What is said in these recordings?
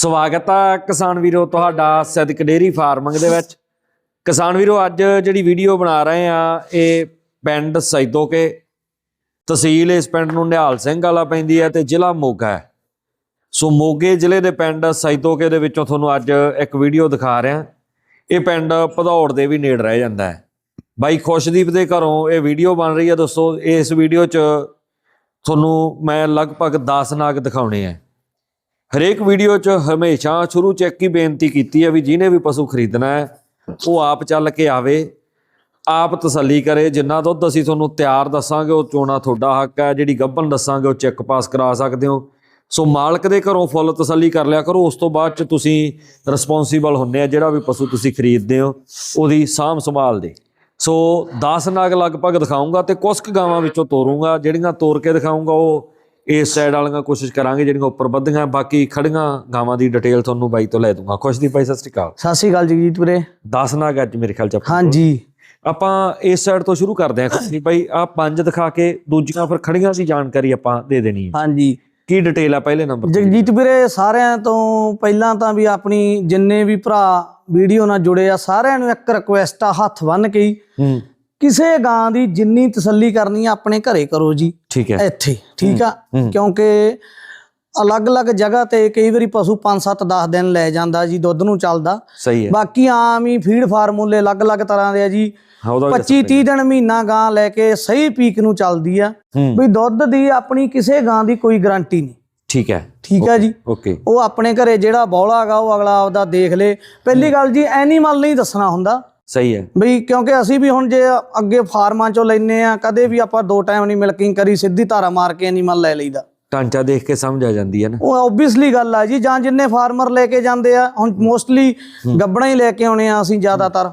ਸਵਾਗਤ ਆ ਕਿਸਾਨ ਵੀਰੋ ਤੁਹਾਡਾ ਸਦਕ ਡੇਰੀ ਫਾਰਮਿੰਗ ਦੇ ਵਿੱਚ। ਕਿਸਾਨ ਵੀਰੋ, ਅੱਜ ਜਿਹੜੀ ਵੀਡੀਓ ਬਣਾ ਰਹੇ ਆ, ਇਹ ਪਿੰਡ ਸੈਦੋਕੇ। ਤਹਿਸੀਲ ਇਸ ਪਿੰਡ ਨੂੰ ਨਿਹਾਲ ਸਿੰਘ ਵਾਲਾ ਪੈਂਦੀ ਹੈ ਤੇ ਜ਼ਿਲ੍ਹਾ ਮੋਗਾ ਹੈ। ਸੋ ਮੋਗੇ ਜ਼ਿਲ੍ਹੇ ਦੇ ਪਿੰਡ ਸੈਦੋਕੇ ਦੇ ਵਿੱਚੋਂ ਤੁਹਾਨੂੰ ਅੱਜ ਇੱਕ ਵੀਡੀਓ ਦਿਖਾ ਰਿਹਾ। ਇਹ ਪਿੰਡ ਭਦੌੜ ਦੇ ਵੀ ਨੇੜ ਰਹਿ ਜਾਂਦਾ ਹੈ। ਬਾਈ ਖੁਸ਼ਦੀਪ ਦੇ ਘਰੋਂ ਇਹ ਵੀਡੀਓ ਬਣ ਰਹੀ ਹੈ ਦੋਸਤੋ। ਇਸ ਵੀਡੀਓ 'ਚ ਤੁਹਾਨੂੰ ਮੈਂ ਲਗਭਗ 10 ਨਾਗ ਦਿਖਾਉਣੇ ਆ। ਹਰੇਕ ਵੀਡੀਓ 'ਚ ਹਮੇਸ਼ਾ ਸ਼ੁਰੂ 'ਚ ਇੱਕ ਹੀ ਬੇਨਤੀ ਕੀਤੀ ਹੈ ਵੀ ਜਿਹਨੇ ਵੀ ਪਸ਼ੂ ਖਰੀਦਣਾ ਹੈ, ਉਹ ਆਪ ਚੱਲ ਕੇ ਆਵੇ, ਆਪ ਤਸੱਲੀ ਕਰੇ। ਜਿੰਨਾ ਦੁੱਧ ਅਸੀਂ ਤੁਹਾਨੂੰ ਤਿਆਰ ਦੱਸਾਂਗੇ, ਉਹ ਚੋਣਾ ਤੁਹਾਡਾ ਹੱਕ ਹੈ। ਜਿਹੜੀ ਗੱਭਣ ਦੱਸਾਂਗੇ, ਉਹ ਚੈੱਕ ਪਾਸ ਕਰਾ ਸਕਦੇ ਹੋ। ਸੋ ਮਾਲਕ ਦੇ ਘਰੋਂ ਫੁੱਲ ਤਸੱਲੀ ਕਰ ਲਿਆ ਕਰੋ। ਉਸ ਤੋਂ ਬਾਅਦ 'ਚ ਤੁਸੀਂ ਰਿਸਪੌਂਸੀਬਲ ਹੁੰਨੇ ਆ, ਜਿਹੜਾ ਵੀ ਪਸ਼ੂ ਤੁਸੀਂ ਖਰੀਦਦੇ ਹੋ, ਉਹਦੀ ਸਾਂਭ ਸੰਭਾਲ ਦੇ। ਸੋ 10 ਨਾਗ ਲਗਭਗ ਦਿਖਾਉਂਗਾ ਤੇ ਕੁਝ ਕੁ ਗਾਵਾਂ ਵਿੱਚੋਂ ਤੋਰੂੰਗਾ। ਜਿਹੜੀਆਂ ਤੋਰ ਕੇ ਦਿਖਾਉਂਗਾ ਉਹ ਇਸ ਸਾਈਡ ਵਾਲੀਆਂ ਕੋਸ਼ਿਸ਼ ਕਰਾਂਗੇ ਜਿਹੜੀਆਂ ਉੱਪਰ ਵੱਧੀਆਂ ਬਾਕੀ ਖੜੀਆਂ ਗਾਵਾਂ ਦੀ ਡਿਟੇਲ ਤੁਹਾਨੂੰ ਬਾਈ ਤੋਂ ਲੈ ਦੂੰਗਾ। ਖੁਸ਼ਦੀਪ ਭਾਈ ਸਤਿ ਸ਼੍ਰੀ ਅਕਾਲ। ਸਤਿ ਸ਼੍ਰੀ ਅਕਾਲ ਜਗਜੀਤ ਵੀਰੇ। 10 ਨਾਗ ਅੱਜ ਮੇਰੇ ਖਿਆਲ ਚ ਹਾਂਜੀ। ਆਪਾਂ ਇਸ ਸਾਈਡ ਤੋਂ ਸ਼ੁਰੂ ਕਰਦੇ ਹਾਂ। ਖੁਸ਼ਦੀਪ ਭਾਈ ਆ ਪੰਜ ਦਿਖਾ ਕੇ ਦੂਜੀਆਂ ਫਿਰ ਖੜੀਆਂ ਦੀ ਜਾਣਕਾਰੀ ਆਪਾਂ ਦੇ ਦੇਣੀ ਹੈ। ਹਾਂਜੀ। ਕੀ ਡਿਟੇਲ ਆ ਪਹਿਲੇ ਨੰਬਰ ਜਗਜੀਤ ਵੀਰੇ ਸਾਰਿਆਂ ਤੋਂ ਪਹਿਲਾਂ ਤਾਂ ਵੀ ਆਪਣੀ ਜਿੰਨੇ ਵੀ ਭਰਾ ਵੀਡੀਓ ਨਾਲ ਜੁੜੇ ਆ ਸਾਰਿਆਂ ਨੂੰ ਇੱਕ ਰਿਕੁਐਸਟ ਆ ਹੱਥ ਬੰਨ ਕੇ ਕਿਸੇ ਗਾਂ ਦੀ ਜਿੰਨੀ ਤਸੱਲੀ ਕਰਨੀ ਆ ਆਪਣੇ ਘਰੇ ਕਰੋ ਜੀ। ਠੀਕ ਹੈ। ਇੱਥੇ ਠੀਕ ਆ। ਕਿਉਂਕਿ ਅਲੱਗ-ਅਲੱਗ ਜਗ੍ਹਾ ਤੇ ਕਈ ਵਾਰੀ ਪਸ਼ੂ 5 7 10 ਦਿਨ ਲੈ ਜਾਂਦਾ ਜੀ ਦੁੱਧ ਨੂੰ ਚੱਲਦਾ। ਸਹੀ ਹੈ। ਬਾਕੀ ਆਮ ਹੀ ਫੀਡ ਫਾਰਮੂਲੇ ਅਲੱਗ-ਅਲੱਗ ਤਰ੍ਹਾਂ ਦੇ ਆ ਜੀ। ਹਾਂ ਉਹਦਾ ਵੀ 25 30 ਦਿਨ ਮਹੀਨਾ ਗਾਂ ਲੈ ਕੇ ਸਹੀ ਪੀਕ ਨੂੰ ਚੱਲਦੀ ਆ। ਵੀ ਦੁੱਧ ਦੀ ਆਪਣੀ ਕਿਸੇ ਗਾਂ ਦੀ ਕੋਈ ਗਾਰੰਟੀ ਨਹੀਂ। ਠੀਕ ਹੈ। ਠੀਕ ਹੈ ਜੀ। ਓਕੇ। ਉਹ ਆਪਣੇ ਘਰੇ ਜਿਹੜਾ ਬੌਲਾ ਹੈਗਾ ਉਹ ਅਗਲਾ ਆਪਦਾ ਦੇਖ ਲੇ। ਪਹਿਲੀ ਗੱਲ ਜੀ ਐਨੀਮਲ ਨਹੀਂ ਦੱਸਣਾ ਹੁੰਦਾ। ਸਹੀ ਹੈ। ਬਈ ਕਿਉਂਕਿ ਅਸੀਂ ਵੀ ਹੁਣ ਜੇ ਅੱਗੇ ਫਾਰਮਾਂ ਚੋਂ ਲੈਨੇ ਆ ਕਦੇ ਵੀ ਆਪਾਂ ਦੋ ਟਾਈਮ ਨਹੀਂ ਮਿਲਕਿੰਗ ਕਰੀ ਸਿੱਧੀ ਧਾਰਾ ਮਾਰ ਕੇ ਐਨੀਮਲ ਲੈ ਲਈਦਾ। ਢਾਂਚਾ ਦੇਖ ਕੇ ਸਮਝ ਆ ਜਾਂਦੀ ਹੈ ਨਾ। ਉਹ ਓਬਵੀਅਸਲੀ ਗੱਲ ਆ ਜੀ ਜਾਂ ਜਿੰਨੇ ਫਾਰਮਰ ਲੈ ਕੇ ਜਾਂਦੇ ਆ ਹੁਣ ਮੋਸਟਲੀ ਗੱਬਣਾ ਹੀ ਲੈ ਕੇ ਆਉਣੇ ਆ ਅਸੀਂ ਜ਼ਿਆਦਾਤਰ।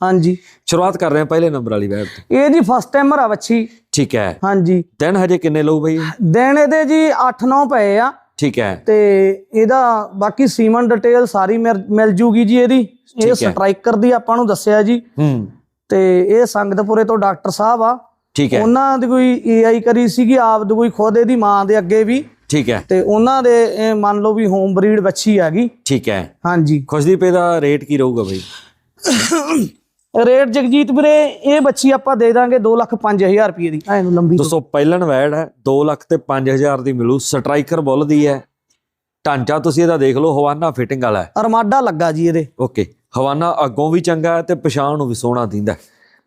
ਹਾਂਜੀ। ਸ਼ੁਰੂਆਤ ਕਰ ਰਹੇ ਹਾਂ ਪਹਿਲੇ ਨੰਬਰ ਵਾਲੀ ਵੈਬ ਤੋਂ। ਇਹ ਜੀ ਫਸਟ ਟਾਈਮਰ ਆ ਬੱਚੀ ਠੀਕ ਹੈ। ਹਾਂਜੀ। ਦਿਨ ਹਜੇ ਕਿੰਨੇ ਲਊ ਬਈ? ਦਿਨ ਇਹਦੇ ਜੀ 8-9 ਪਏ ਆ। ਠੀਕ ਹੈ। ਤੇ ਇਹਦਾ ਬਾਕੀ ਸੀਮਨ ਡਿਟੇਲ ਸਾਰੀ ਮਿਲ ਜੂਗੀ ਜੀ ਇਹਦੀ। ਇਹ ਸਟ੍ਰਾਈਕਰ ਦੀ ਆਪਾਂ ਨੂੰ ਦੱਸਿਆ ਜੀ। ਹੂੰ। ਤੇ ਇਹ ਸੰਗਤਪੁਰੇ ਤੋਂ ਡਾਕਟਰ ਸਾਹਿਬ ਆ। ਠੀਕ ਹੈ। ਉਹਨਾਂ ਦੀ ਕੋਈ ਏਆਈ ਕਰੀ ਸੀਗੀ ਆਪ ਦੀ ਕੋਈ ਖੁਦ ਇਹਦੀ ਮਾਂ ਦੇ ਅੱਗੇ ਵੀ। ਠੀਕ ਹੈ। ਤੇ ਉਹਨਾਂ ਦੇ ਮੰਨ ਲਓ ਵੀ ਹੋਮ ਬਰੀਡ ਬੱਚੀ ਹੈਗੀ ਠੀਕ ਹੈ। ਹਾਂਜੀ। ਖੁਸ਼ਦੀਪ ਇਹਦਾ ਰੇਟ ਕੀ ਰਹੂਗਾ ਬਈ? ਰੇਟ ਜਗਜੀਤ ਵੀਰੇ ਇਹ ਬੱਚੀ ਆਪਾਂ ਦੇ ਦਾਂਗੇ 2,05,000 ਰੁਪਏ ਦੀ। ਐ ਨੂੰ ਲੰਬੀ ਦੋਸਤੋ ਪਹਿਲਣ ਵੈੜ ਹੈ 2 ਲੱਖ ਤੇ 5000 ਦੀ ਮਿਲੂ। ਸਟ੍ਰਾਈਕਰ ਬੁੱਲ ਦੀ ਹੈ। ਢਾਂਚਾ ਤੁਸੀਂ ਇਹਦਾ ਦੇਖ ਲਓ ਹਵਾਨਾ ਫਿਟਿੰਗ ਵਾਲਾ ਹੈ। ਅਰਮਾਡਾ ਲੱਗਾ ਜੀ ਇਹਦੇ। ਓਕੇ ਹਵਾਨਾ ਅੱਗੋਂ ਵੀ ਚੰਗਾ ਹੈ ਤੇ ਪਛਾਣ ਨੂੰ ਵੀ ਸੋਹਣਾ ਦਿੰਦਾ।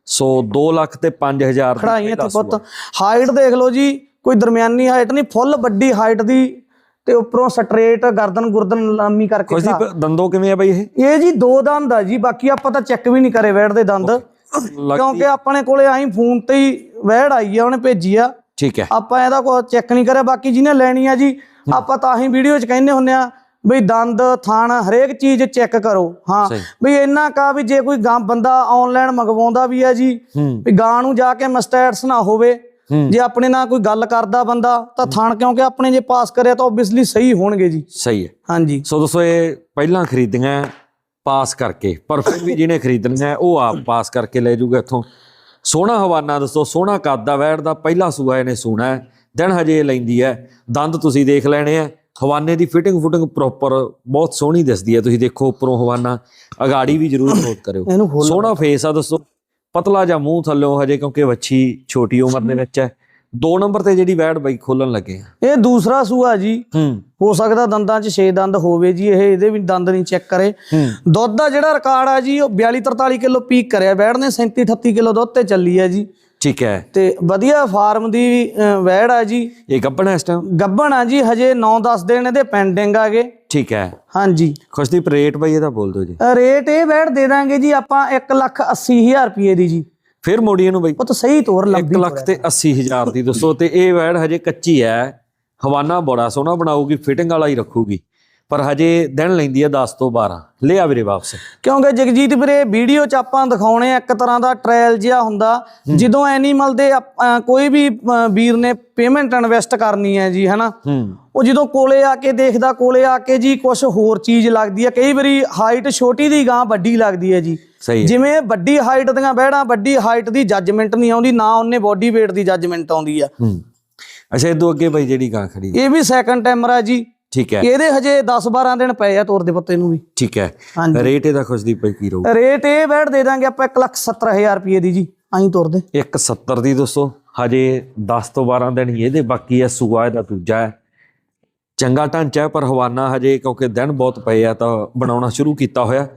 ਸੋ 2 ਲੱਖ ਤੇ 5000 ਦੀ ਖੜਾਈਆਂ ਤੇ ਪੁੱਤ। ਹਾਈਟ ਦੇਖ ਲਓ ਜੀ ਕੋਈ ਦਰਮਿਆਨੀ ਹਾਈਟ ਨਹੀਂ ਫੁੱਲ ਵੱਡੀ ਹਾਈਟ ਦੀ ਤੇ ਉੱਪਰੋਂ ਸਟ੍ਰੇਟ ਗਰਦਨ ਗੁਰਦਨ ਲੰਮੀ ਕਰਕੇ। ਖੁਸ਼ਦੀਪ ਦੰਦੋ ਕਿਵੇਂ ਆ ਬਈ ਇਹ? ਇਹ ਜੀ ਦੋ ਦੰਦ ਆ ਜੀ ਬਾਕੀ ਆਪਾਂ ਤਾਂ ਚੈੱਕ ਵੀ ਨਹੀਂ ਕਰੇ ਵੈੜ ਦੇ ਦੰਦ ਕਿਉਂਕਿ ਆਪਣੇ ਕੋਲੇ ਆਈ ਫੋਨ ਤੇ ਹੀ ਵੈੜ ਆਈ ਆ ਉਹਨੇ ਭੇਜੀ ਆ। ਠੀਕ ਹੈ। ਆਪਾਂ ਇਹਦਾ ਕੋਈ ਚੈੱਕ ਨਹੀਂ ਕਰਿਆ ਬਾਕੀ ਜਿਹਨੇ ਲੈਣੀ ਆ ਜੀ ਆਪਾਂ ਤਾਂ ਹੀ ਵੀਡੀਓ 'ਚ ਕਹਿੰਦੇ ਹੁੰਨੇ ਆ ਬਈ ਦੰਦ ਥਾਣ ਹਰੇਕ ਚੀਜ਼ ਚੈੱਕ ਕਰੋ। ਹਾਂ। ਬਈ ਇੰਨਾ ਕਾ ਵੀ ਜੇ ਕੋਈ ਗਾਂ ਬੰਦਾ ਆਨਲਾਈਨ ਮੰਗਵਾਉਂਦਾ ਵੀ ਆ ਜੀ ਵੀ ਗਾਂ ਨੂੰ ਜਾ ਕੇ ਮਸਟੈਟਸ ਨਾ ਹੋਵੇ ਜੇ ਆਪਣੇ ਨਾਲ ਕੋਈ ਗੱਲ ਕਰਦਾ ਬੰਦਾ ਤਾਂ ਥਾਣ ਕਿਉਂਕਿ ਆਪਣੇ ਜੇ ਪਾਸ ਕਰਿਆ ਤਾਂ ਆਬਵੀਅਸਲੀ ਸਹੀ ਹੋਣਗੇ ਜੀ। ਸਹੀ ਹੈ। ਹਾਂਜੀ। ਸੋ ਦੋਸਤੋ ਇਹ ਪਹਿਲਾਂ ਖਰੀਦੀਆਂ ਪਾਸ ਕਰਕੇ ਪਰ ਫਿਰ ਵੀ ਜਿਹਨੇ ਖਰੀਦਣੀਆਂ ਉਹ ਆਪ ਪਾਸ ਕਰਕੇ ਲੈ ਜਾਊਗਾ ਇੱਥੋਂ। ਸੋਹਣਾ ਹਵਾਨਾ ਦੋਸਤੋ ਸੋਹਣਾ ਕੱਦ ਦਾ ਵੈੜ ਦਾ ਪਹਿਲਾ ਸੂਆ ਇਹਨੇ ਸੋਹਣਾ ਹੈ। ਦਿਨ ਹਜੇ ਲੈਂਦੀ ਹੈ। ਦੰਦ ਤੁਸੀਂ ਦੇਖ ਲੈਣੇ ਆ ਹਵਾਨੇ ਦੀ ਫਿਟਿੰਗ ਫੁਟਿੰਗ ਪ੍ਰੋਪਰ ਬਹੁਤ ਸੋਹਣੀ ਦਿਸਦੀ ਹੈ। ਤੁਸੀਂ ਦੇਖੋ ਉੱਪਰੋਂ ਹਵਾਨਾ ਅਗਾੜੀ ਵੀ ਜ਼ਰੂਰ ਨੋਟ ਕਰਿਓ। ਸੋਹਣਾ ਫੇਸ ਆ ਦੋਸਤੋ। ਪਤਲਾ ਜਾਂ ਮੂੰਹ ਥੱਲਿਓਂ ਹਜੇ ਕਿਉਂਕਿ ਵੱਛੀ ਛੋਟੀ ਉਮਰ ਦੇ ਵਿੱਚ ਹੈ। ਦੋ ਨੰਬਰ ਤੇ ਜਿਹੜੀ ਵੈੜ ਬਾਈ ਖੋਲਣ ਲੱਗੇ ਆ। ਇਹ ਦੂਸਰਾ ਸੂਆ ਜੀ। ਹੂੰ। ਸਕਦਾ ਦੰਦਾਂ 'ਚ 6 ਦੰਦ ਹੋਵੇ ਜੀ ਇਹ ਇਹਦੇ ਵੀ ਦੰਦ ਨਹੀਂ ਚੈੱਕ ਕਰੇ। ਦੁੱਧ ਦਾ ਜਿਹੜਾ ਰਿਕਾਰਡ ਆ ਜੀ ਉਹ 42 43 ਕਿਲੋ ਪੀਕ ਕਰਿਆ। ਵੈੜ ਨੇ 37 38 ਕਿਲੋ ਦੁੱਧ ਤੇ ਚੱਲੀ ਹੈ ਜੀ। ਠੀਕ ਹੈ। ਤੇ ਵਧੀਆ ਫਾਰਮ ਦੀ ਵੈੜ ਆ ਜੀ। ਇਹ ਗੱਬਣ ਹੈ ਇਸ ਟਾਈਮ ਗੱਬਣ ਆ ਜੀ ਹਜੇ 9-10 ਦਿਨ ਇਹਦੇ ਪੈਂਡਿੰਗ ਆਗੇ ਠੀਕ ਹੈ। ਹਾਂਜੀ। ਖੁਸ਼ਦੀਪ ਰੇਟ ਬਈ ਇਹਦਾ ਬੋਲ ਦਿਓ ਜੀ। ਰੇਟ ਇਹ ਵੈੜ ਦੇ ਦਾਂਗੇ ਜੀ ਆਪਾਂ 1 ਲੱਖ 80 ਹਜ਼ਾਰ ਰੁਪਏ ਦੀ ਜੀ। ਫਿਰ ਮੋੜੀਏ ਨੂੰ ਬਈ। ਉਹ ਤਾਂ ਸਹੀ ਤੋਰ 1 ਲੰਬੀ ਲੱਖ ਤੇ 80 ਹਜ਼ਾਰ ਦੀ ਦੱਸੋ ਤੇ ਇਹ ਵੈੜ ਹਜੇ ਕੱਚੀ ਹੈ। ਹਵਾਨਾ ਬੜਾ ਸੋਹਣਾ ਬਣਾਊਗੀ ਫਿਟਿੰਗ ਵਾਲਾ ਹੀ ਰੱਖੂਗੀ। ਪਰ ਹਜੇ ਦਿਨ ਲੈਂਦੀ ਹੈ 10 ਤੋਂ 12 ਲੈ ਆ ਵੀਰੇ ਵਾਪਸ। ਕਿਉਂਕਿ ਜਗਜੀਤ ਵੀਰੇ ਵੀਡੀਓ ਚ ਆਪਾਂ ਦਿਖਾਉਣੇ ਆ ਇੱਕ ਤਰ੍ਹਾਂ ਦਾ ਟ੍ਰਾਇਲ ਜਿਹਾ ਹੁੰਦਾ। ਜਦੋਂ ਐਨੀਮਲ ਦੇ ਕੋਈ ਵੀ ਵੀਰ ਨੇ ਪੇਮੈਂਟ ਇਨਵੈਸਟ ਕਰਨੀ ਹੈ ਜੀ ਹਨਾ? ਉਹ ਜਦੋਂ ਕੋਲੇ ਆ ਕੇ ਦੇਖਦਾ ਕੋਲੇ ਆ ਕੇ ਜੀ ਕੁਝ ਹੋਰ ਚੀਜ਼ ਲੱਗਦੀ ਹੈ। ਕਈ ਵਾਰੀ ਹਾਈਟ ਛੋਟੀ ਦੀ ਗਾਂ ਵੱਡੀ ਲੱਗਦੀ ਹੈ ਜੀ। ਜਿਵੇਂ ਵੱਡੀ ਹਾਈਟ ਦੀਆਂ ਬਹਿੜਾਂ ਵੱਡੀ ਹਾਈਟ ਦੀ ਜੱਜਮੈਂਟ ਨਹੀਂ ਆਉਂਦੀ ਨਾ ਉਹਨੇ ਬੋਡੀ weight ਦੀ ਜੱਜਮੈਂਟ ਆਉਂਦੀ ਆ। ਅੱਛਾ ਇਦੋਂ ਅੱਗੇ ਬਈ ਜਿਹੜੀ ਗਾਂ ਖੜੀ। ਇਹ ਵੀ ਸੈਕੰਡ ਟਾਈਮਰ ਆ ਜੀ। ਠੀਕ ਹੈ। ਇਹਦੇ ਹਜੇ 10 12 ਦਿਨ ਪਏ ਆ ਤੋਰ ਦੇ ਪੱਤੇ ਨੂੰ ਵੀ। ਠੀਕ ਹੈ। ਰੇਟ ਇਹਦਾ ਖੁਸ਼ਦੀ ਪਈ ਕੀ ਰਹੂ। ਰੇਟ ਇਹ ਬੈਠ ਦੇ ਦਾਂਗੇ ਆਪਾਂ 170000 ਰੁਪਏ ਦੀ ਜੀ ਆਹੀਂ ਤੋਰ ਦੇ। 170 ਦੀ ਦੋਸਤੋ ਹਜੇ 10 ਤੋਂ 12 ਦਿਨ ਹੀ ਇਹਦੇ ਬਾਕੀ ਹੈ ਸੂਆ ਇਹਦਾ ਦੂਜਾ ਹੈ। ਚੰਗਾ ਢਾਂਚਾ ਪਰ ਹਵਾਨਾ ਹਜੇ ਕਿਉਂਕਿ ਦਿਨ ਬਹੁਤ ਪਏ ਆ ਤਾਂ ਬਣਾਉਣਾ ਸ਼ੁਰੂ ਕੀਤਾ ਹੋਇਆ।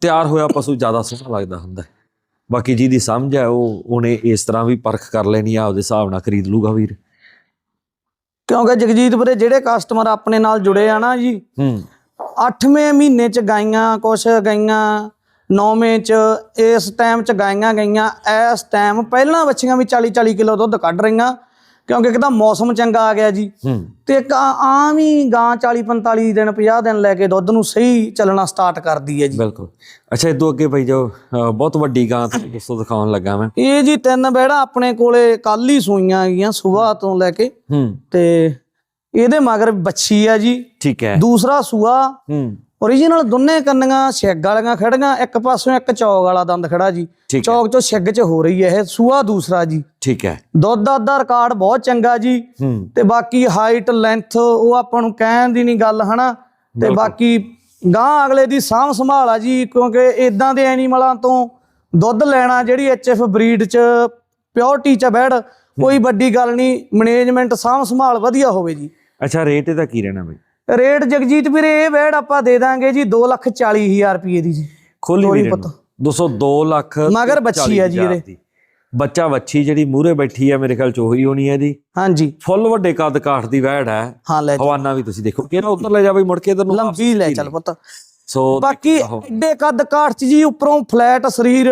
ਤਿਆਰ ਹੋਇਆ ਪਸ਼ੂ ਜ਼ਿਆਦਾ ਸੋਹਣਾ ਲੱਗਦਾ ਹੁੰਦਾ। ਬਾਕੀ ਜਿਹਦੀ ਸਮਝ ਹੈ ਉਹ ਉਹਨੇ ਇਸ ਤਰ੍ਹਾਂ ਵੀ ਪਰਖ ਕਰ ਲੈਣੀ ਆ ਆਪਦੇ ਹਿਸਾਬ ਨਾਲ ਖਰੀਦ ਲੂਗਾ ਵੀਰ। ਕਿਉਂਕਿ ਜਗਜੀਤ ਵੀਰੇ ਜਿਹੜੇ ਕਸਟਮਰ ਆਪਣੇ ਨਾਲ ਜੁੜੇ ਆ ਨਾ ਜੀ ਹੂੰ। 8ਵੇਂ ਮਹੀਨੇ ਚ ਗਾਈਆਂ ਕੁਛ ਗਾਈਆਂ 9ਵੇਂ ਚ ਇਸ ਟਾਈਮ ਚ ਗਾਈਆਂ ਗਈਆਂ ਇਸ ਟਾਈਮ ਪਹਿਲਾਂ ਬੱਚੀਆਂ ਵੀ 40 40 ਕਿਲੋ ਦੁੱਧ ਕੱਢ ਰਹੀਆਂ। ਕਿਉਂਕਿ ਇੱਕ ਤਾਂ ਮੌਸਮ ਚੰਗਾ ਆ ਗਿਆ ਜੀ। ਤੇ ਇੱਕ ਆਮ ਹੀ ਗਾਂ 40 45 ਦਿਨ 50 ਦਿਨ ਲੈ ਕੇ ਦੁੱਧ ਨੂੰ ਸਹੀ ਚੱਲਣਾ ਸਟਾਰਟ ਕਰਦੀ ਹੈ ਜੀ। ਬਿਲਕੁਲ। ਅੱਛਾ ਇਦੋਂ ਅੱਗੇ ਭਾਈ ਜੋ ਬਹੁਤ ਵੱਡੀ ਗਾਂ ਤੁਹਾਨੂੰ ਦੋਸਤੋ ਦਿਖਾਉਣ ਲੱਗਾ ਮੈਂ। ਇਹ ਜੀ ਤਿੰਨ ਬੈੜਾ ਆਪਣੇ ਕੋਲੇ ਕੱਲ ਹੀ ਸੂਈਆਂ ਹੈਗੀਆਂ ਸਵੇਰ ਤੋਂ ਲੈ ਕੇ। ਤੇ ਇਹਦੇ ਮਗਰ ਬੱਚੀ ਆ ਜੀ। ਠੀਕ ਹੈ। ਦੂਸਰਾ ਸੂਆ। ਓਰੀਜਨਲ ਦੋਨੇ ਕੰਨੀਆਂ ਛਿੱਗ ਵਾਲੀਆਂ ਖੜੀਆਂ ਇੱਕ ਪਾਸੋਂ ਇੱਕ ਚੌਗ ਵਾਲਾ ਦੰਦ ਖੜਾ ਜੀ। ਚੌਕ ਚੋਂ ਛਿੱਗ ਚ ਹੋ ਰਹੀ ਹੈ ਇਹ ਸੂਆ ਦੂਸਰਾ ਜੀ। ਠੀਕ ਹੈ। ਦੁੱਧ ਦਾ ਦਾ ਰਿਕਾਰਡ ਬਹੁਤ ਚੰਗਾ ਜੀ। ਤੇ ਬਾਕੀ ਹਾਈਟ ਲੈਂਥ ਉਹ ਆਪਾਂ ਨੂੰ ਕਹਿਣ ਦੀ ਨਹੀਂ ਗੱਲ ਹਨਾ? ਤੇ ਬਾਕੀ ਗਾਂ ਅਗਲੇ ਦੀ ਸਾਂਭ ਸੰਭਾਲ ਆ ਜੀ ਕਿਉਂਕਿ ਇਦਾਂ ਦੇ ਐਨੀਮਲਾਂ ਤੋਂ ਦੁੱਧ ਲੈਣਾ ਜਿਹੜੀ ਐਚਐਫ ਬਰੀਡ ਚ ਪਿਓਰਟੀ ਚ ਬੈੜ ਕੋਈ ਵੱਡੀ ਗੱਲ ਨਹੀਂ ਮੈਨੇਜਮੈਂਟ ਸਾਂਭ ਸੰਭਾਲ ਵਧੀਆ ਹੋਵੇ ਜੀ। ਅੱਛਾ ਰੇਟ ਇਹਦਾ ਕੀ ਰਹਿਣਾ ਬਈ? ਰੇਟ ਜਗਜੀਤ ਵੀਰੇ ਇਹ ਬੈੜ ਆਪਾਂ ਦੇ ਦਾਂਗੇ ਜੀ 240000 ਰੁਪਏ ਦੀ ਜੀ। ਖੋਲੀ ਵੀਰੇ ਪੁੱਤ। ਨੂੰ। 202 ਲੱਖ ਮਗਰ ਬੱਚੀ ਆ ਜੀ ਹਜ਼ਾਰ ਇਹਦੇ। ਬੱਚਾ ਵੱਛੀ ਜਿਹੜੀ ਮੂਹਰੇ ਬੈਠੀ ਹੈ ਮੇਰੇ ਖਿਆਲ ਚ ਉਹੀ ਹੋਣੀ ਹੈ ਜੀ ਹਾਂਜੀ। ਫੁੱਲ ਵੱਡੇ ਕੱਦ ਕਾਠ ਦੀ ਵਹਿੜ ਹੈ। ਹਾਂ ਲੈ। ਹਵਾਨਾ ਵੀ ਤੁਸੀਂ ਦੇਖੋ। ਕਿਹੜਾ ਉੱਧਰ ਲੈ ਜਾ ਬਈ ਮੁੜ ਕੇ ਇਧਰ ਨੂੰ ਲੰਬੀ ਲੈ ਚੱਲ ਪੁੱਤ। ਸੋ ਬਾਕੀ। ਏਡੇ ਕੱਦ ਕਾਠ ਚ ਜੀ ਉੱਪਰੋਂ ਫਲੈਟ ਸਰੀਰ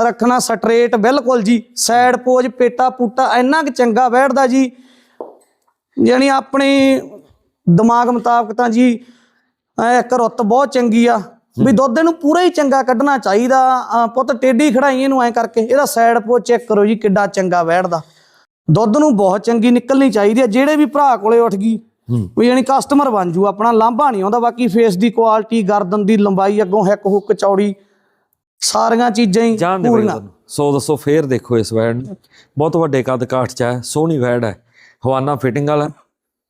ਰੱਖਣਾ ਸਟਰੇਟ ਬਿਲਕੁਲ ਜੀ। ਸਾਈਡ ਪੋਜ ਪੇਟਾ ਪੂਟਾ ਇੰਨਾ ਕਿ ਚੰਗਾ ਬੈਠਦਾ ਜੀ। ਯਾਨੀ ਆਪਣੇ ਦਿਮਾਗ ਮੁਤਾਬਕ ਤਾਂ ਜੀ ਇੱਕ ਰੁੱਤ ਬਹੁਤ ਚੰਗੀ ਆ। ਵੀ ਦੁੱਧ ਨੂੰ ਪੂਰਾ ਹੀ ਚੰਗਾ ਕੱਢਣਾ ਚਾਹੀਦਾ। ਪੁੱਤ ਟੇਢੀ ਖੜਾਈ ਇਹਨੂੰ ਐ ਕਰਕੇ ਇਹਦਾ ਸਾਈਡ ਪੋਜ ਚੈੱਕ ਕਰੋ ਜੀ ਕਿੱਡਾ ਚੰਗਾ ਬੈਠਦਾ ਦੁੱਧ ਨੂੰ ਬਹੁਤ ਚੰਗੀ ਨਿਕਲਣੀ ਚਾਹੀਦੀ ਆ ਜਿਹੜੇ ਵੀ ਭਰਾ ਕੋਲੇ ਉੱਠ ਗਈ ਵੀ ਯਾਨੀ ਕਸਟਮਰ ਬਣ ਜੂ ਆਪਣਾ ਲਾਂਭਾ ਨਹੀਂ ਆਉਂਦਾ ਬਾਕੀ ਫੇਸ ਦੀ ਕੁਆਲਿਟੀ ਗਰਦਨ ਦੀ ਲੰਬਾਈ ਅੱਗੋਂ ਹਿੱਕ ਹੁੱਕ ਚੌੜੀ ਸਾਰੀਆਂ ਚੀਜ਼ਾਂ ਹੀ ਪੂਰੀਆਂ। ਸੋ ਦੱਸੋ ਫੇਰ ਦੇਖੋ ਇਸ ਨੂੰ। ਬਹੁਤ ਵੱਡੇ ਕੱਦ ਕਾਠ ਚ ਹੈ ਸੋਹਣੀ ਵੈੜ ਹੈ। ਹਵਾਨਾ ਫਿਟਿੰਗ ਵਾਲਾ।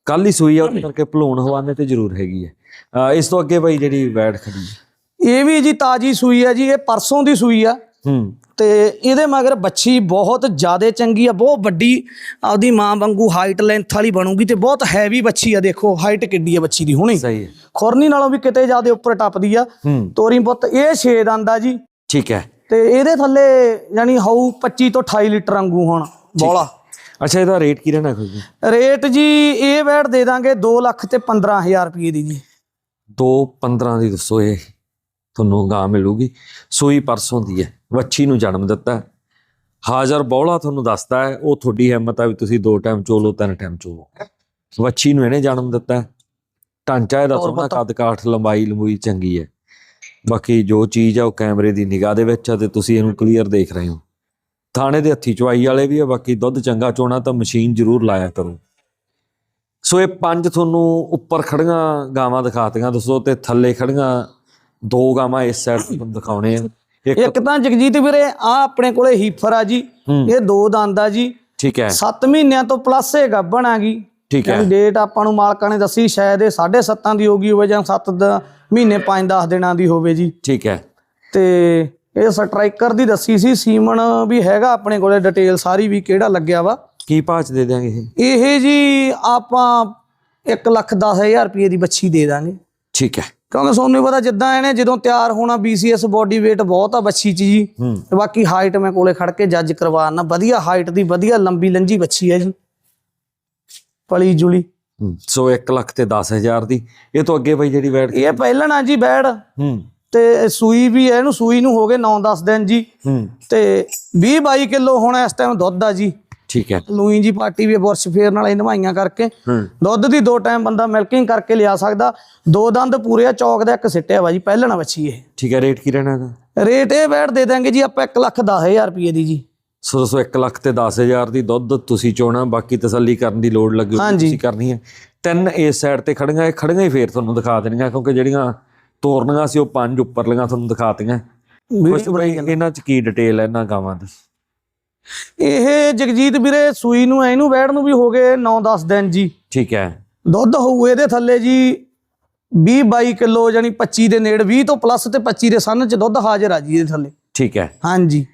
ਕੱਲ ਹੀ ਸੂਈ ਆ ਉਹਦੇ ਕਰਕੇ ਭਲੂਣ ਹਵਾਨੇ ਤੇ ਜ਼ਰੂਰ ਹੈਗੀ ਹੈ। ਇਸ ਤੋਂ ਅੱਗੇ ਬਈ ਜਿਹੜੀ ਵੈੜ ਖੜੀ ਹੈ। ਇਹ ਵੀ ਜੀ ਤਾਜੀ ਸੂਈ ਆ ਜੀ ਇਹ ਪਰਸੋਂ ਦੀ ਸੂਈ ਆ। ਹੂੰ। ਤੇ ਇਹਦੇ ਮਗਰ ਬੱਚੀ ਬਹੁਤ ਜ਼ਿਆਦਾ ਚੰਗੀ ਆ ਬਹੁਤ ਵੱਡੀ ਆਪਦੀ ਮਾਂ ਵਾਂਗੂ ਹਾਈਟ ਲੈਂਥ ਵਾਲੀ ਬਣੂਗੀ ਤੇ ਬਹੁਤ ਹੈਵੀ ਬੱਚੀ ਆ ਦੇਖੋ ਹਾਈਟ ਕਿੱਡੀ ਆ ਬੱਚੀ ਦੀ ਹੁਣੀ। ਸਹੀ ਹੈ। ਖੁਰਨੀ ਨਾਲੋਂ ਵੀ ਕਿਤੇ ਜ਼ਿਆਦਾ ਉੱਪਰ ਟੱਪਦੀ ਆ। ਹੂੰ। ਤੋਰੀ ਪੁੱਤ ਇਹ 6 ਦੰਦ ਜੀ। ਠੀਕ ਹੈ। ਤੇ ਇਹਦੇ ਥੱਲੇ ਯਾਨੀ ਹੋਊ 25 ਤੋਂ 28 ਲੀਟਰ ਵਾਂਗੂ ਹੁਣ ਬੋਲਾ। ਅੱਛਾ ਇਹਦਾ ਰੇਟ ਕੀ ਰਹਿਣਾ ਕੋਈ ਰੇਟ ਜੀ ਇਹ ਬੈਟ ਦੇ ਦਾਂਗੇ 2 ਲੱਖ ਤੇ 15000 ਰੁਪਏ ਦੀ ਜੀ 2 15 ਦੀ ਦੱਸੋ ਇਹ ਤੁਹਾਨੂੰ ਗਾਂ ਮਿਲੂਗੀ ਸੂਈ ਪਰਸੋਂ ਦੀ ਹੈ ਵੱਛੀ ਨੂੰ ਜਨਮ ਦਿੱਤਾ। ਹਾਜ਼ਰ ਬੌਲਾ ਤੁਹਾਨੂੰ ਦੱਸਦਾ ਹੈ ਉਹ ਤੁਹਾਡੀ ਹਿੰਮਤ ਆ ਵੀ ਤੁਸੀਂ ਦੋ ਟਾਈਮ ਚੋਲੋ ਤਿੰਨ ਟਾਈਮ ਚੋਲੋ ਵੱਛੀ ਨੂੰ ਇਹਨੇ ਜਨਮ ਦਿੱਤਾ। ਢਾਂਚਾ ਇਹਦਾ ਸੋਹਣਾ। ਕੱਦ ਕਾਠ ਲੰਬਾਈ ਲੰਬੂਈ ਚੰਗੀ ਹੈ ਬਾਕੀ ਜੋ ਚੀਜ਼ ਆ ਉਹ ਕੈਮਰੇ ਦੀ ਨਿਗਾਹ ਦੇ ਵਿੱਚ ਆ ਤੇ ਤੁਸੀਂ ਇਹਨੂੰ ਕਲੀਅਰ ਦੇਖ ਰਹੇ ਹੋ ਥਾਣੇ ਦੇ ਹੱਥੀ ਚੁਆਈ ਵਾਲੇ ਵੀ ਆ ਬਾਕੀ ਦੁੱਧ ਚੰਗਾ ਚੋਣਾ ਤਾਂ ਮਸ਼ੀਨ ਜ਼ਰੂਰ ਲਾਇਆ ਕਰੋ। ਸੋ ਇਹ ਪੰਜ ਤੁਹਾਨੂੰ ਉੱਪਰ ਖੜੀਆਂ ਗਾਵਾਂ ਦਿਖਾਤੀਆਂ ਦੱਸੋ ਤੇ ਥੱਲੇ ਖੜੀਆਂ ਦੋ ਗਾਵਾਂ ਇਸ ਸਾਈਡ ਤੋਂ ਦਿਖਾਉਣੇ ਆ। ਇੱਕ ਤਾਂ ਜਗਜੀਤ ਵੀਰੇ ਆ ਆਪਣੇ ਕੋਲੇ ਹੀਫਰ ਆ ਜੀ ਹੂੰ। ਇਹ ਦੋ ਦੰਦ ਆ ਜੀ। ਠੀਕ ਹੈ। 7 ਮਹੀਨਿਆਂ ਤੋਂ ਪਲੱਸ ਇਹ ਗੱਭਣ ਆ ਗਈ ਠੀਕ ਹੈ। ਡੇਟ ਆਪਾਂ ਨੂੰ ਮਾਲਕਾਂ ਨੇ ਦੱਸੀ ਸ਼ਾਇਦ ਇਹ 7.5 ਦੀ ਹੋਗੀ ਹੋਵੇ ਜਾਂ 7 ਮਹੀਨੇ 5-10 ਦਿਨਾਂ ਦੀ ਹੋਵੇ ਜੀ। ਠੀਕ ਹੈ। ਤੇ ਇਹ ਸਟਰਾਈਕਰ ਦੀ ਦੱਸੀ ਸੀ ਸੀਮਨ ਵੀ ਹੈਗਾ ਆਪਣੇ ਕੋਲੇ ਡਿਟੇਲ ਸਾਰੀ ਵੀ ਕਿਹੜਾ ਲੱਗਿਆ ਵਾ। ਕੀ ਭਾਅ ਦੇ ਦਿਆਂਗੇ ਇਹ? ਇਹ ਜੀ ਆਪਾਂ 1 ਲੱਖ 10000 ਰੁਪਏ ਦੀ ਬੱਚੀ ਦੇ ਦਾਂਗੇ। ਠੀਕ ਹੈ। ਕਿਉਂਕਿ ਵੀ ਪਤਾ ਜਿੱਦਾਂ ਇਹਨੇ ਜਦੋਂ ਤਿਆਰ ਹੋਣਾ BCS ਬੋਡੀ weight ਬਹੁਤ ਆ ਬੱਚੀ 'ਚ ਜੀ। ਤੇ ਬਾਕੀ ਹਾਈਟ ਮੈਂ ਕੋਲੇ ਖੜ ਕੇ ਜੱਜ ਕਰਵਾਣਾ ਵਧੀਆ ਹਾਈਟ ਦੀ ਵਧੀਆ ਲੰਬੀ ਲੰਜੀ ਬੱਚੀ ਹੈ ਜੀ। ਪਲੀ ਜੁਲੀ। ਸੋ 1 ਲੱਖ ਤੇ 10000 ਦੀ। ਇਹ ਤੋਂ ਅੱਗੇ ਬਈ ਜਿਹੜੀ ਵੈਟ ਇਹ ਪਹਿਲਾਂ ਨਾ ਜੀ ਬੈੜ ਹੂੰ। ਤੇ ਸੂਈ ਵੀ ਇਹਨੂੰ ਸੂਈ ਨੂੰ ਹੋ ਗਏ 9-10 ਦਿਨ ਜੀ। ਤੇ 20-22 ਕਿਲੋ ਹੁਣ ਇਸ ਟਾਈਮ ਦੁੱਧ ਆ ਜੀ। ਠੀਕ ਹੈ। ਲੂਈ ਜੀ ਪਾਰਟੀ ਵੀ ਬੁਰਸ਼ ਫੇਰ ਨਾਲ ਹੀ ਨਵਾਈਆਂ ਕਰਕੇ। ਦੁੱਧ ਦੀ ਦੋ ਟਾਈਮ ਬੰਦਾ ਮਿਲਕਿੰਗ ਕਰਕੇ ਲਿਆ ਸਕਦਾ। ਦੋ ਦੰਦ ਪੂਰੇ ਆ ਚੌਕ ਦਾ ਇੱਕ ਸਿੱਟਿਆ ਵਾ ਜੀ ਪਹਿਲਾਂ ਨਾ ਬੱਚੀ ਇਹ। ਠੀਕ ਹੈ ਰੇਟ ਕੀ ਰਹਿਣਾ ਇਹਦਾ? ਰੇਟ ਇਹ ਬੈਠ ਦੇ ਦਾਂਗੇ ਜੀ ਆਪਾਂ 1 ਲੱਖ 10000 ਰੁਪਏ ਦੀ ਜੀ। ਸੋ ਦੱਸੋ 1 ਲੱਖ ਤੇ 10000 ਦੀ ਦੁੱਧ ਤੁਸੀਂ ਚੋਣਾ ਬਾਕੀ ਤਸੱਲੀ ਕਰਨ ਦੀ ਲੋੜ ਲੱਗੇ। ਤੁਸੀਂ ਕਰਨੀ ਹੈ। ਤਿੰਨ ਇਸ ਸਾਈਡ ਤੇ ਖੜੀਆਂ ਇਹ ਖੜੀਆਂ ਹੀ ਫੇਰ ਤੁਹਾਨੂੰ ਦਿਖਾ ਦੇਣੀਆਂ ਕਿਉਂਕਿ ਜਿਹੜੀਆਂ ਤੋਰਨੀਆਂ ਸੀ ਉਹ ਪੰਜ ਉੱਪਰਲੀਆਂ ਤੁਹਾਨੂੰ ਦਿਖਾਤੀਆਂ। ਕੁਛ ਬਈ ਇਹਨਾਂ ਚ ਕੀ ਡਿਟੇਲ ਹੈ ਇਹਨਾਂ ਗਾਵਾਂ ਦੀ ਇਹ ਜਗਜੀਤ ਵੀਰੇ ਸੂਈ ਨੂੰ ਇਹਨੂੰ ਬੈਠ ਨੂੰ ਵੀ ਹੋ ਗਏ 9-10 ਦਿਨ ਜੀ। ਠੀਕ ਹੈ। ਦੁੱਧ ਹੋਊ ਇਹਦੇ ਥੱਲੇ ਜੀ 20 22 ਕਿਲੋ ਜਾਨੀ 25 ਦੇ ਨੇੜ 20 ਤੋਂ ਪਲੱਸ ਤੇ 25 ਦੇ ਸੰਨ ਚ ਦੁੱਧ ਹਾਜ਼ਰ ਆ ਜੀ ਇਹਦੇ ਥੱਲੇ। ਠੀਕ ਹੈ। ਹਾਂਜੀ।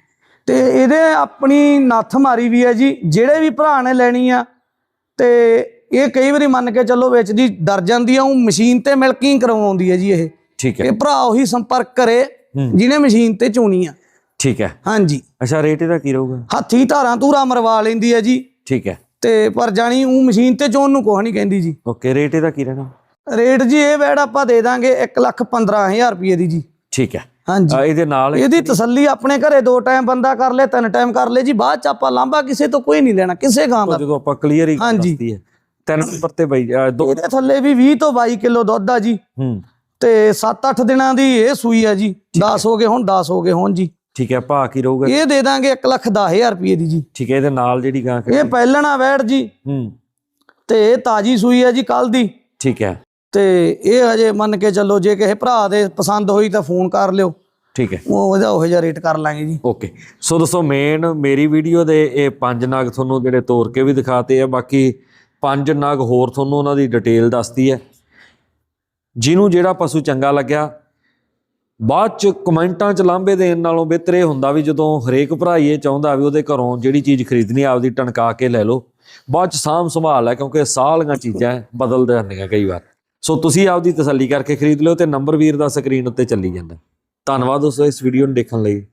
ਤੇ ਇਹਦੇ ਆਪਣੀ ਨੱਥ ਮਾਰੀ ਵੀ ਹੈ ਜੀ ਜਿਹੜੇ ਵੀ ਭਰਾ ਨੇ ਲੈਣੀ ਆ ਤੇ ਇਹ ਕਈ ਵਾਰੀ ਮੰਨ ਕੇ ਚੱਲੋ ਵਿੱਚ ਦੀ ਡਰ ਜਾਂਦੀ ਆ ਉਹ ਮਸ਼ੀਨ ਤੇ ਮਿਲਕਿੰਗ ਕਰਵਾਉਂਦੀ ਹੈ ਜੀ ਇਹ। ਠੀਕ ਹੈ। ਇਹ ਭਰਾ ਉਹੀ ਸੰਪਰਕ ਕਰੇ। ਜਿਹਨੇ ਮਸ਼ੀਨ ਤੇ ਚੋਣੀ ਆ। ਠੀਕ ਹੈ। ਹਾਂਜੀ। ਅੱਛਾ ਰੇਟ ਇਹਦਾ ਕੀ ਰਹੂਗਾ? ਹੱਥੀ ਧਾਰਾਂ ਧੂਰਾ ਮਰਵਾ ਲੈਂਦੀ ਹੈ ਜੀ। ਠੀਕ ਹੈ। ਤੇ ਪਰ ਜਾਣੀ ਉਹ ਮਸ਼ੀਨ ਤੇ ਚੋਣ ਨੂੰ ਕੁਛ ਨਹੀਂ ਕਹਿੰਦੀ ਜੀ। ਓਕੇ ਰੇਟ ਇਹਦਾ ਕੀ ਰਹਿਣਾ? ਰੇਟ ਜੀ ਇਹ ਵੈੜ ਆਪਾਂ ਦੇ ਦਾਂਗੇ 115000 ਰੁਪਏ ਦੀ ਜੀ। ਠੀਕ ਹੈ। ਹਾਂਜੀ। ਆ, ਇਹਦੇ ਨਾਲ ਇਹਦੀ ਤਸੱਲੀ ਆਪਣੇ ਘਰੇ ਦੋ ਟਾਈਮ ਬੰਦਾ ਕਰ ਲੇ ਤਿੰਨ ਟਾਈਮ ਕਰ ਲੇ ਜੀ ਬਾਅਦ ਚ ਆਪਾਂ ਲਾਂਭਾ ਕਿਸੇ ਤੋਂ ਕੋਈ ਨਹੀਂ ਲੈਣਾ ਕਿਸੇ ਗਾਂ ਦਾ। ਜਦੋਂ ਆਪਾਂ ਕਲੀਅਰ ਹੀ। ਦੱਸਦੀ ਹੈ। ਤਿੰਨ ਨੰਬਰ ਤੇ ਬਈ ਦੋ ਇਹਦੇ ਥੱਲੇ ਵੀ 20 ਤੋਂ 22 ਕਿਲੋ ਦੁੱਧ ਆ ਜੀ। ਹੂੰ। ਤੇ 7-8 ਦਿਨਾਂ ਦੀ ਇਹ ਸੂਈ ਆ ਜੀ। 10 ਹੋ। ਗਏ ਹੁਣ 10 ਹੋ ਗਏ ਹੁਣ ਜੀ। ਠੀਕ ਹੈ ਭਾਅ ਕੀ ਰਹੂਗਾ? ਇਹ ਦੇ ਦਾਂਗੇ 1 ਲੱਖ 10000 ਰੁਪਏ ਦੀ ਜੀ। ਠੀਕ ਹੈ ਇਹਦੇ ਨਾਲ ਜਿਹੜੀ ਗਾਂ ਇਹ ਪਹਿਲਣਾ ਵੈੜ ਜੀ। ਹੂੰ। ਤੇ ਇਹ ਤਾਜੀ ਸੂਈ ਆ ਜੀ ਕੱਲ ਦੀ। ਠੀਕ ਹੈ। ਤੇ ਇਹ ਹਜੇ ਮੰਨ ਕੇ ਚੱਲੋ ਜੇ ਕਿਸੇ ਭਰਾ ਦੇ ਪਸੰਦ ਹੋਈ ਤਾਂ ਫੋਨ ਕਰ ਲਿਓ। ਠੀਕ ਹੈ। ਉਹ ਉਹਦਾ ਉਹੋ ਜਿਹਾ ਰੇਟ ਕਰ ਲਾਂਗੇ ਜੀ। ਓਕੇ। ਸੋ ਦੋਸਤੋ ਮੇਨ ਮੇਰੀ ਵੀਡੀਓ ਦੇ ਇਹ ਪੰਜ ਨਗ ਤੁਹਾਨੂੰ ਜਿਹੜੇ ਤੋੜ ਕੇ ਵੀ ਦਿਖਾਤੇ ਆ ਬਾਕੀ ਪੰਜ ਨਗ ਹੋਰ ਤੁਹਾਨੂੰ ਉਹਨਾਂ ਦੀ ਡਿਟੇਲ ਦੱਸਦੀ ਹੈ। ਜਿਹਨੂੰ ਜਿਹੜਾ ਪਸ਼ੂ ਚੰਗਾ ਲੱਗਿਆ ਬਾਅਦ ਚ ਕਮੈਂਟਾਂ ਚ ਲਾਂਭੇ ਦੇਣ ਨਾਲੋਂ ਬਿਹਤਰ ਇਹ ਹੁੰਦਾ ਵੀ ਜਦੋਂ ਹਰੇਕ ਭਰਾ ਹੀ ਇਹ ਚਾਹੁੰਦਾ ਵੀ ਉਹਦੇ ਘਰੋਂ ਜਿਹੜੀ ਚੀਜ਼ ਖਰੀਦਣੀ ਆਪਦੀ ਟਣਕਾ ਕੇ ਲੈ ਲਓ ਬਾਅਦ ਚ ਸਾਂਭ ਸੰਭਾਲ ਹੈ ਕਿਉਂਕਿ ਸਾਲੀਆਂ ਚੀਜ਼ਾਂ ਹੈ, ਬਦਲਦੇ ਰਹਿੰਦੀਆਂ ਕਈ ਵਾਰ। ਸੋ ਤੁਸੀਂ ਆਪਦੀ ਤਸੱਲੀ ਕਰਕੇ ਖਰੀਦ ਲਿਓ ਤੇ ਨੰਬਰ ਵੀਰ ਦਾ ਸਕਰੀਨ ਉੱਤੇ ਚੱਲੀ ਜਾਂਦਾ। ਧੰਨਵਾਦ ਦੋਸਤੋ ਇਸ ਵੀਡੀਓ ਨੂੰ ਦੇਖਣ ਲਈ।